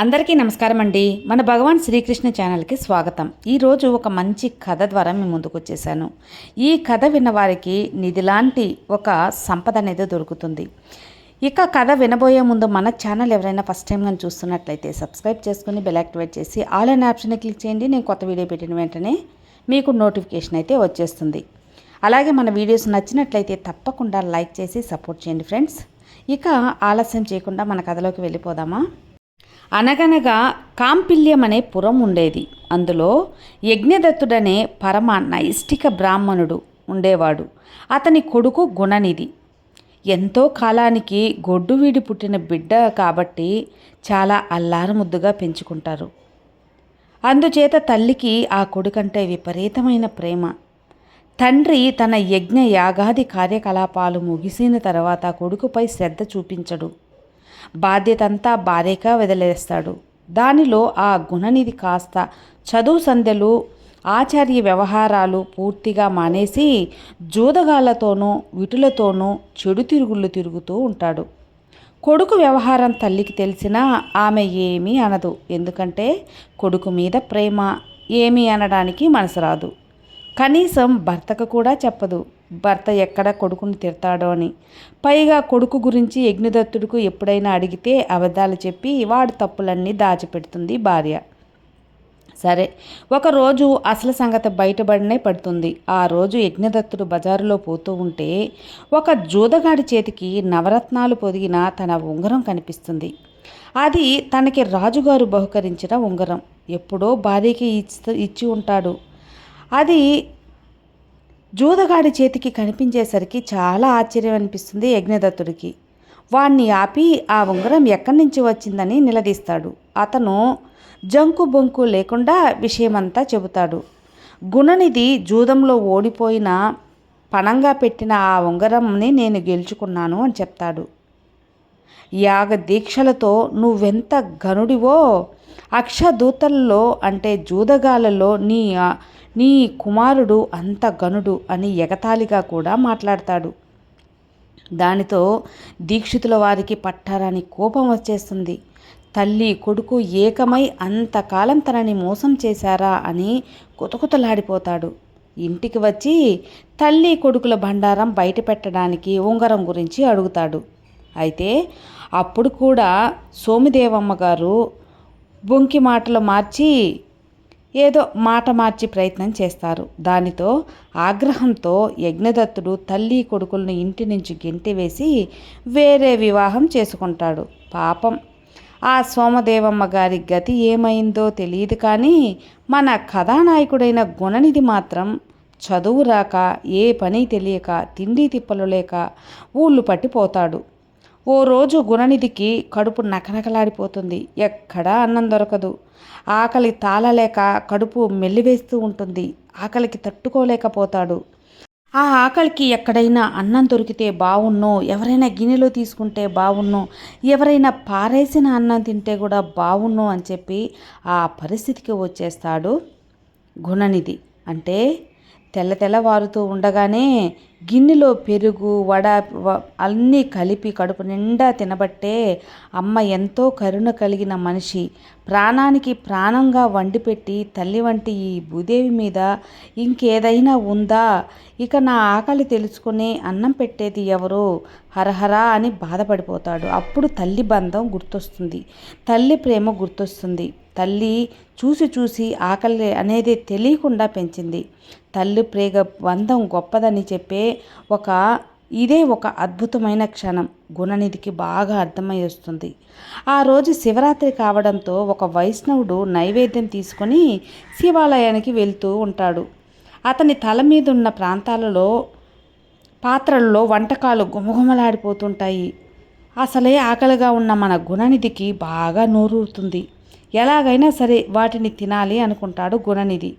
అందరికీ నమస్కారం అండి. మన భగవాన్ శ్రీకృష్ణ ఛానల్కి స్వాగతం. ఈరోజు ఒక మంచి కథ ద్వారా మీ ముందుకు వచ్చేసాను. ఈ కథ విన్న వారికి నిధి లాంటి ఒక సంపద అనేది దొరుకుతుంది. ఇక కథ వినబోయే ముందు మన ఛానల్ ఎవరైనా ఫస్ట్ టైం కానీ చూస్తున్నట్లయితే సబ్స్క్రైబ్ చేసుకుని బెల్ యాక్టివేట్ చేసి ఆల్ అండ్ ఆప్షన్ని క్లిక్ చేయండి. నేను కొత్త వీడియో పెట్టిన వెంటనే మీకు నోటిఫికేషన్ అయితే వచ్చేస్తుంది. అలాగే మన వీడియోస్ నచ్చినట్లయితే తప్పకుండా లైక్ చేసి సపోర్ట్ చేయండి ఫ్రెండ్స్. ఇక ఆలస్యం చేయకుండా మన కథలోకి వెళ్ళిపోదామా? అనగనగా కాంపిల్యం అనే పురం ఉండేది. అందులో యజ్ఞదత్తుడనే పరమ నైష్ఠిక బ్రాహ్మణుడు ఉండేవాడు. అతని కొడుకు గుణనిధి. ఎంతో కాలానికి గొడ్డు వీడి పుట్టిన బిడ్డ కాబట్టి చాలా అల్లారముద్దుగా పెంచుకుంటారు. అందుచేత తల్లికి ఆ కొడుకంటే విపరీతమైన ప్రేమ. తండ్రి తన యజ్ఞ యాగాది కార్యకలాపాలు ముగిసిన తర్వాత కొడుకుపై శ్రద్ధ చూపించడు. బాధ్యతంతా భార్యగా వదిలేస్తాడు. దానిలో ఆ గుణనిధి కాస్త చదువు సంధ్యలు ఆచార్య వ్యవహారాలు పూర్తిగా మానేసి జూదగాళ్ళతోనూ విటులతోనూ చెడు తిరుగుళ్ళు తిరుగుతూ ఉంటాడు. కొడుకు వ్యవహారం తల్లికి తెలిసినా ఆమె ఏమీ అనదు. ఎందుకంటే కొడుకు మీద ప్రేమ. ఏమీ అనడానికి మనసు రాదు. కనీసం భర్తకు కూడా చెప్పదు. భర్త ఎక్కడ కొడుకుని తిడతాడో అని. పైగా కొడుకు గురించి యజ్ఞదత్తుడికి ఎప్పుడైనా అడిగితే అబద్ధాలు చెప్పి వాడి తప్పులన్నీ దాచిపెడుతుంది భార్య. సరే ఒకరోజు అసలు సంగతి బయటపడినే పడుతుంది. ఆ రోజు యజ్ఞదత్తుడు బజారులో పోతూ ఉంటే ఒక జూదగాడి చేతికి నవరత్నాలు పొదిగిన తన ఉంగరం కనిపిస్తుంది. అది తనకి రాజుగారు బహుకరించిన ఉంగరం. ఎప్పుడో భార్యకి ఇచ్చి ఇచ్చి ఉంటాడు. అది జూదగాడి చేతికి కనిపించేసరికి చాలా ఆశ్చర్యం అనిపిస్తుంది యజ్ఞదత్తుడికి. వాణ్ణి ఆపి ఆ ఉంగరం ఎక్కడి నుంచి వచ్చిందని నిలదీస్తాడు. అతను జంకు బొంకు లేకుండా విషయమంతా చెబుతాడు. గుణనిధి జూదంలో ఓడిపోయిన పణంగా పెట్టిన ఆ ఉంగరంని నేను గెలుచుకున్నాను అని చెప్తాడు. యాగ దీక్షలతో నువ్వెంత గనుడివో అక్షదూతల్లో అంటే జూదగాలలో నీ నీ కుమారుడు అంత గనుడు అని ఎగతాళిగా కూడా మాట్లాడతాడు. దానితో దీక్షితుల వారికి పట్టారని కోపం వచ్చేస్తుంది. తల్లి కొడుకు ఏకమై అంతకాలం తనని మోసం చేశారా అని కుతకుతలాడిపోతాడు. ఇంటికి వచ్చి తల్లి కొడుకుల భండారం బయట పెట్టడానికి ఉంగరం గురించి అడుగుతాడు. అయితే అప్పుడు కూడా సోమిదేవమ్మ గారు బొంకి మాటలు మార్చి ఏదో మాట మార్చి ప్రయత్నం చేస్తారు. దానితో ఆగ్రహంతో యజ్ఞదత్తుడు తల్లి కొడుకులను ఇంటి నుంచి గెంటివేసి వేరే వివాహం చేసుకుంటాడు. పాపం ఆ సోమదేవమ్మ గారి గతి ఏమైందో తెలియదు కానీ మన కథానాయకుడైన గుణనిధి మాత్రం చదువు రాక ఏ పని తెలియక తిండి తిప్పలు లేక ఊళ్ళు పట్టిపోతాడు. ఓ రోజు గుణనిధికి కడుపు నకనకలాడిపోతుంది. ఎక్కడా అన్నం దొరకదు. ఆకలి తాళలేక కడుపు మెల్లివేస్తూ ఉంటుంది. ఆకలికి తట్టుకోలేకపోతాడు. ఆ ఆకలికి ఎక్కడైనా అన్నం దొరికితే బావున్నో ఎవరైనా గిన్నెలో తీసుకుంటే బావున్నో ఎవరైనా పారేసిన అన్నం తింటే కూడా బావున్నో అని చెప్పి ఆ పరిస్థితికి వచ్చేస్తాడు గుణనిధి. అంటే తెల్ల తెల్లవారుతూ ఉండగానే గిన్నెలో పెరుగు వడ అన్నీ కలిపి కడుపు నిండా తినబట్టే అమ్మ ఎంతో కరుణ కలిగిన మనిషి. ప్రాణానికి ప్రాణంగా వండిపెట్టి తల్లి వంటి ఈ భూదేవి మీద ఇంకేదైనా ఉందా? ఇక నా ఆకలి తెలుసుకుని అన్నం పెట్టేది ఎవరు? హరహరా అని బాధపడిపోతాడు. అప్పుడు తల్లి బంధం గుర్తొస్తుంది. తల్లి ప్రేమ గుర్తొస్తుంది. తల్లి చూసి చూసి ఆకలి అనేది తెలియకుండా పెంచింది. తల్లి ప్రేగ బంధం గొప్పదని చెప్పే ఒక ఇదే ఒక అద్భుతమైన క్షణం. గుణనిధికి బాగా అర్థమై వస్తుంది. ఆ రోజు శివరాత్రి కావడంతో ఒక వైష్ణవుడు నైవేద్యం తీసుకొని శివాలయానికి వెళ్తూ ఉంటాడు. అతని తల మీద ఉన్న ప్రాంతాలలో పాత్రల్లో వంటకాలు గుమగుమలాడిపోతుంటాయి. అసలే ఆకలిగా ఉన్న మన గుణనిధికి బాగా నోరూరుతుంది. ఎలాగైనా సరే వాటిని తినాలి అనుకుంటాడు గుణనిధి.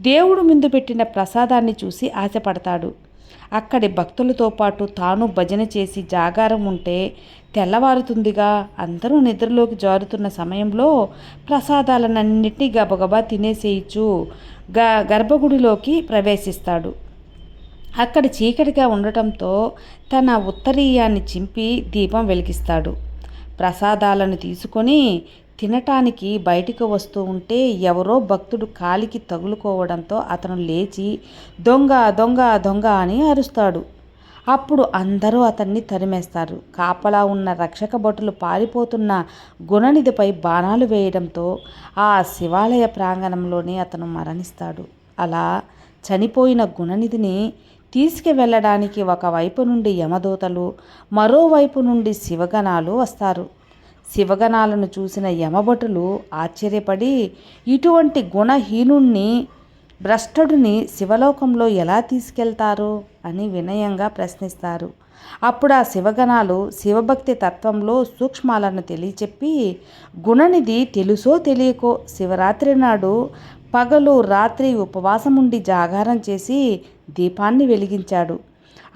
దేవుడు ముందు పెట్టిన ప్రసాదాన్ని చూసి ఆశపడతాడు. అక్కడి భక్తులతో పాటు తాను భజన చేసి జాగారం ఉంటే తెల్లవారుతుందిగా. అందరూ నిద్రలోకి జారుతున్న సమయంలో ప్రసాదాలన్నింటినీ గబగబా తినేసేయచ్చు. గ గర్భగుడిలోకి ప్రవేశిస్తాడు. అక్కడ చీకటిగా ఉండటంతో తన ఉత్తరీయాన్ని చింపి దీపం వెలిగిస్తాడు. ప్రసాదాలను తీసుకొని తినటానికి బయటికి వస్తూ ఉంటే ఎవరో భక్తుడు కాలికి తగులుకోవడంతో అతను లేచి దొంగ దొంగ దొంగ అని అరుస్తాడు. అప్పుడు అందరూ అతన్ని తరిమేస్తారు. కాపలా ఉన్న రక్షక భటులు పారిపోతున్న గుణనిధిపై బాణాలు వేయడంతో ఆ శివాలయ ప్రాంగణంలోనే అతను మరణిస్తాడు. అలా చనిపోయిన గుణనిధిని తీసుకువెళ్ళడానికి ఒకవైపు నుండి యమదూతలు మరోవైపు నుండి శివగణాలు వస్తారు. శివగణాలను చూసిన యమభటులు ఆశ్చర్యపడి ఇటువంటి గుణహీనుణ్ణి భ్రష్టుడిని శివలోకంలో ఎలా తీసుకెళ్తారు? అని వినయంగా ప్రశ్నిస్తారు. అప్పుడు ఆ శివగణాలు శివభక్తి తత్వంలో సూక్ష్మాలను తెలియచెప్పి గుణనిధి తెలుసో తెలియకో శివరాత్రి నాడు పగలు రాత్రి ఉపవాసముండి జాగారం చేసి దీపాన్ని వెలిగించాడు.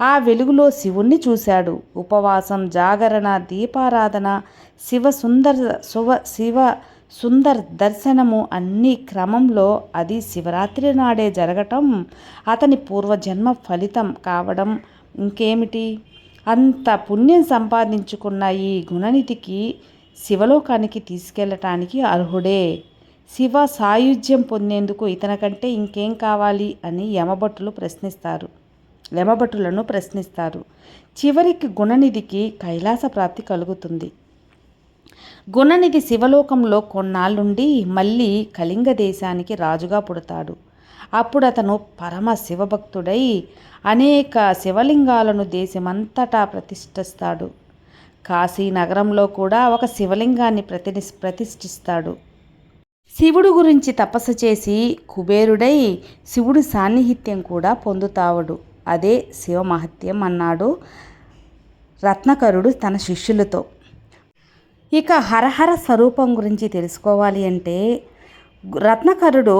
ఆ వెలుగులో శివుణ్ణి చూశాడు. ఉపవాసం జాగరణ దీపారాధన శివ సుందర శువ శివ సుందర్ దర్శనము అన్ని క్రమంలో అది శివరాత్రి నాడే జరగటం అతని పూర్వజన్మ ఫలితం కావడం ఇంకేమిటి? అంత పుణ్యం సంపాదించుకున్న ఈ గుణనిధికి శివలోకానికి తీసుకెళ్ళటానికి అర్హుడే. శివ సాయుధ్యం పొందేందుకు ఇతని కంటే ఇంకేం కావాలి అని యమభట్టులు ప్రశ్నిస్తారు. లెమభటులను ప్రశ్నిస్తారు. చివరికి గుణనిధికి కైలాస ప్రాప్తి కలుగుతుంది. గుణనిధి శివలోకంలో కొన్నాళ్ళుండి మళ్ళీ కళింగ దేశానికి రాజుగా పుడతాడు. అప్పుడు అతను పరమ శివభక్తుడై అనేక శివలింగాలను దేశమంతటా ప్రతిష్ఠిస్తాడు. కాశీ నగరంలో కూడా ఒక శివలింగాన్ని ప్రతి ప్రతిష్ఠిస్తాడు. శివుడు గురించి తపస్సు చేసి కుబేరుడై శివుడు సాన్నిహిత్యం కూడా పొందుతావుడు. అదే శివమహత్యం అన్నాడు రత్నకరుడు తన శిష్యులతో. ఇక హరహర స్వరూపం గురించి తెలుసుకోవాలి అంటే రత్నకరుడు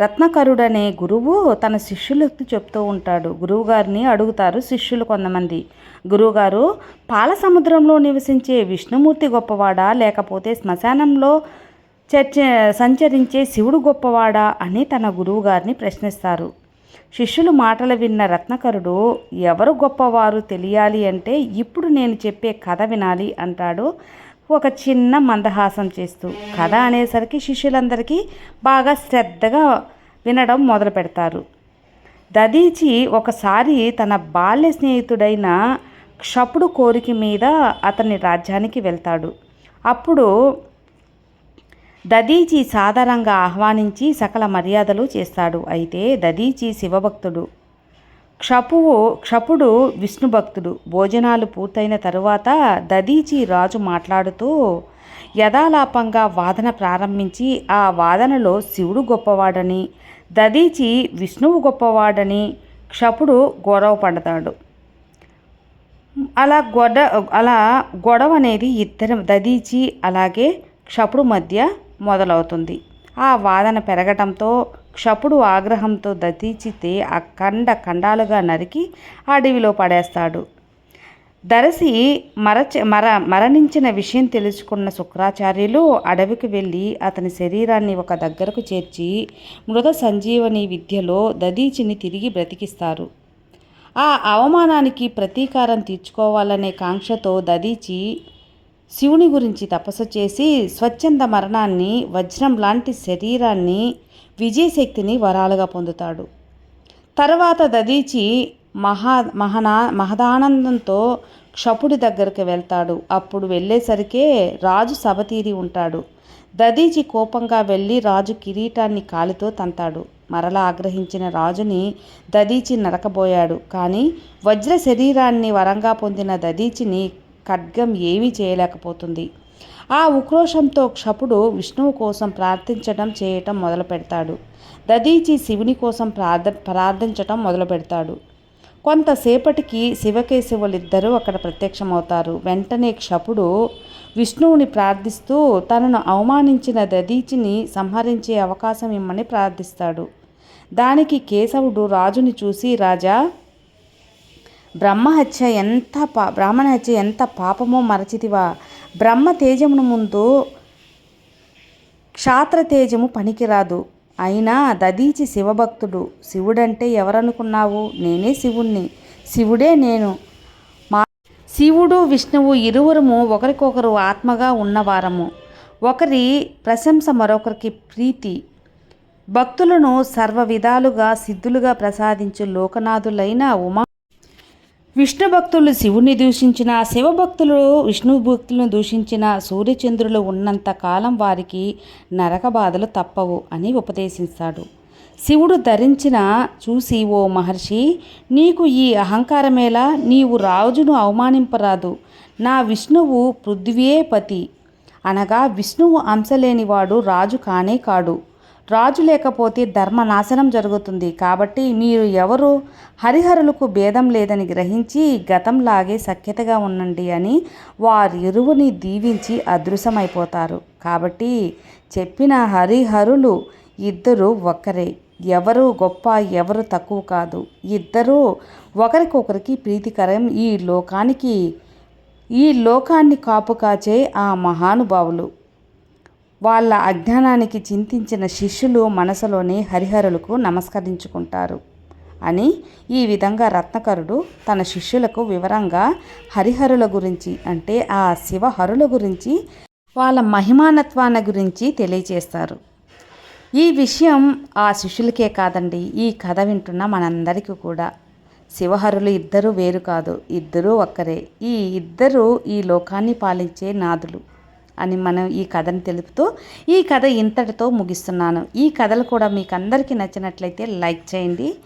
రత్నకరుడు అనే గురువు తన శిష్యులకు చెప్తూ ఉంటాడు. గురువుగారిని అడుగుతారు శిష్యులు కొంతమంది. గురువుగారు పాల సముద్రంలో నివసించే విష్ణుమూర్తి గొప్పవాడా? లేకపోతే శ్మశానంలో చర్చ సంచరించే శివుడు గొప్పవాడా? అని తన గురువుగారిని ప్రశ్నిస్తారు. శిష్యులు మాటలు విన్న రత్నకరుడు ఎవరు గొప్పవారు తెలియాలి అంటే ఇప్పుడు నేను చెప్పే కథ వినాలి అంటాడు. ఒక చిన్న మందహాసం చేస్తూ కథ అనేసరికి శిష్యులందరికీ బాగా శ్రద్ధగా వినడం మొదలు పెడతారు. దదీచి ఒకసారి తన బాల్య స్నేహితుడైన క్షపుడు కోరిక మీద అతని రాజ్యానికి వెళ్తాడు. అప్పుడు దదీచి సాదరంగా ఆహ్వానించి సకల మర్యాదలు చేస్తాడు. అయితే దదీచి శివభక్తుడు. క్షపువు క్షపుడు విష్ణు భక్తుడు భోజనాలు పూర్తయిన తరువాత దదీచి రాజు మాట్లాడుతూ యథాలాపంగా వాదన ప్రారంభించి ఆ వాదనలో శివుడు గొప్పవాడని దదీచి విష్ణువు గొప్పవాడని క్షపుడు గొడవపడతాడు అలా గొడ అలా గొడవ అనేది ఇద్దరు దదీచి అలాగే క్షపుడు మధ్య మొదలవుతుంది. ఆ వాదన పెరగటంతో క్షపుడు ఆగ్రహంతో దతీచితే ఆ కండ ఖండాలుగా నరికి అడవిలో పడేస్తాడు. దరసి మరచ మర మరణించిన విషయం తెలుసుకున్న శుక్రాచార్యులు అడవికి వెళ్ళి అతని శరీరాన్ని ఒక దగ్గరకు చేర్చి మృత సంజీవని విద్యలో దదీచిని తిరిగి బ్రతికిస్తారు. ఆ అవమానానికి ప్రతీకారం తీర్చుకోవాలనే కాంక్షతో దదీచి శివుని గురించి తపస్సు చేసి స్వచ్ఛంద మరణాన్ని వజ్రం లాంటి శరీరాన్ని విజయశక్తిని వరాలుగా పొందుతాడు. తర్వాత దదీచి మహా మహనా మహదానందంతో క్షపుడి దగ్గరికి వెళ్తాడు. అప్పుడు వెళ్ళేసరికే రాజు సభ తీరి ఉంటాడు. దదీచి కోపంగా వెళ్ళి రాజు కిరీటాన్ని కాలితో తంతాడు. మరలా ఆగ్రహించిన రాజుని దదీచి నరకబోయాడు. కానీ వజ్ర శరీరాన్ని వరంగా పొందిన దదీచిని ఖడ్గం ఏమీ చేయలేకపోతుంది. ఆ ఉక్రోషంతో క్షపుడు విష్ణువు కోసం ప్రార్థించడం చేయటం మొదలు పెడతాడు దదీచి శివుని కోసం ప్రార్థ ప్రార్థించటం మొదలు పెడతాడు కొంతసేపటికి శివకేశవులిద్దరూ అక్కడ ప్రత్యక్షమవుతారు. వెంటనే క్షపుడు విష్ణువుని ప్రార్థిస్తూ తనను అవమానించిన దదీచిని సంహరించే అవకాశం ఇమ్మని ప్రార్థిస్తాడు. దానికి కేశవుడు రాజుని చూసి రాజా బ్రహ్మహత్య ఎంత పా బ్రాహ్మణ హత్య ఎంత పాపమో మరచితివా. బ్రహ్మ తేజమును ముందు క్షాత్ర తేజము పనికిరాదు. అయినా దదీచి శివభక్తుడు. శివుడంటే ఎవరనుకున్నావు? నేనే శివుణ్ణి. శివుడే నేను. మా శివుడు విష్ణువు ఇరువురము ఒకరికొకరు ఆత్మగా ఉన్నవారము. ఒకరి ప్రశంస మరొకరికి ప్రీతి. భక్తులను సర్వ విధాలుగా సిద్ధులుగా ప్రసాదించు లోకనాథులైన ఉమా విష్ణు భక్తులు శివుని దూషించిన శివభక్తులు విష్ణు భక్తులను దూషించిన సూర్యచంద్రులు ఉన్నంత కాలం వారికి నరక బాధలు తప్పవు అని ఉపదేశిస్తాడు. శివుడు ధరించిన చూసి ఓ మహర్షి నీకు ఈ అహంకారమేలా నీవు రాజును అవమానింపరాదు. నా విష్ణువు పృథ్వీయే పతి. అనగా విష్ణువు అంశలేనివాడు రాజు కానే కాడు. రాజు లేకపోతే ధర్మనాశనం జరుగుతుంది. కాబట్టి మీరు ఎవరు? హరిహరులకు భేదం లేదని గ్రహించి గతంలాగే సఖ్యతగా ఉండండి అని వారిరువుని దీవించి అదృశ్యమైపోతారు. కాబట్టి చెప్పిన హరిహరులు ఇద్దరు ఒక్కరే ఎవరు గొప్ప ఎవరు తక్కువ కాదు. ఇద్దరూ ఒకరికొకరికి ప్రీతికరం. ఈ లోకానికి ఈ లోకాన్ని కాపు కాచే ఆ మహానుభావులు. వాళ్ళ అజ్ఞానానికి చింతించిన శిష్యులు మనసులోనే హరిహరులకు నమస్కరించుకుంటారు అని ఈ విధంగా రత్నకరుడు తన శిష్యులకు వివరంగా హరిహరుల గురించి అంటే ఆ శివహరుల గురించి వాళ్ళ మహిమానత్వాన్ని గురించి తెలియజేస్తారు ఈ విషయం ఆ శిష్యులకే కాదండి ఈ కథ వింటున్న మనందరికీ కూడా. శివహరులు ఇద్దరు వేరు కాదు ఇద్దరూ ఒక్కరే. ఈ ఇద్దరు ఈ లోకాన్ని పాలించే నాదులు. అని మనం ఈ కథను తెలుపుతూ ఈ కథ ఇంతటితో ముగిస్తున్నాను. ఈ కథలు కూడా మీకు అందరికీ నచ్చినట్లయితే లైక్ చేయండి.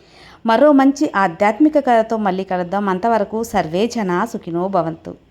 మరో మంచి ఆధ్యాత్మిక కథతో మళ్ళీ కలుద్దాం. అంతవరకు సర్వే జన సుఖినో భవంతు.